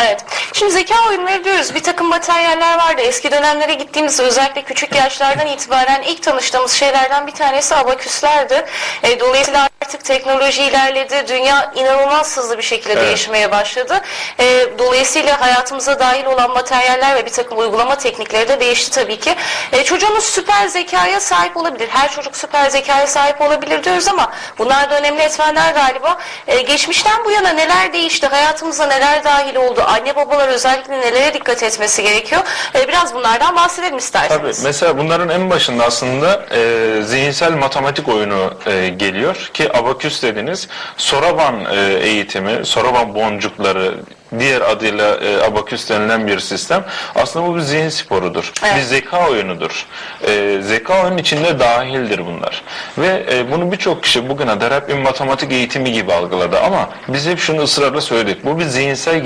Evet. Şimdi zeka oyunları diyoruz. Bir takım materyaller vardı. Eski dönemlere gittiğimizde özellikle küçük yaşlardan itibaren ilk tanıştığımız şeylerden bir tanesi abaküslerdi. E, dolayısıyla artık teknoloji ilerledi. Dünya inanılmaz hızlı bir şekilde Evet. değişmeye başladı. E, dolayısıyla hayatımıza dahil olan materyaller ve bir takım uygulama teknikleri de değişti tabii ki. E, çocuğunuz süper zekaya sahip olabilir. Her çocuk süper zekaya sahip olabilir diyoruz ama bunlar da önemli etmenler galiba. E, geçmişten bu yana neler değişti? Hayatımıza neler dahil oldu? Anne babalar özellikle nelere dikkat etmesi gerekiyor? E, biraz bunlardan bahsedelim Tabii isterseniz. mesela bunların en başında aslında e, zihinsel matematik oyunu e, geliyor ki abaküs dediniz. Soraban e, eğitimi, Soraban boncukları diğer adıyla e, abaküs denilen bir sistem. Aslında bu bir zihin sporudur. Evet. Bir zeka oyunudur. E, zeka oyunun içinde dahildir bunlar. Ve e, bunu birçok kişi bugüne kadar hep bir matematik eğitimi gibi algıladı ama biz hep şunu ısrarla söyledik. Bu bir zihinsel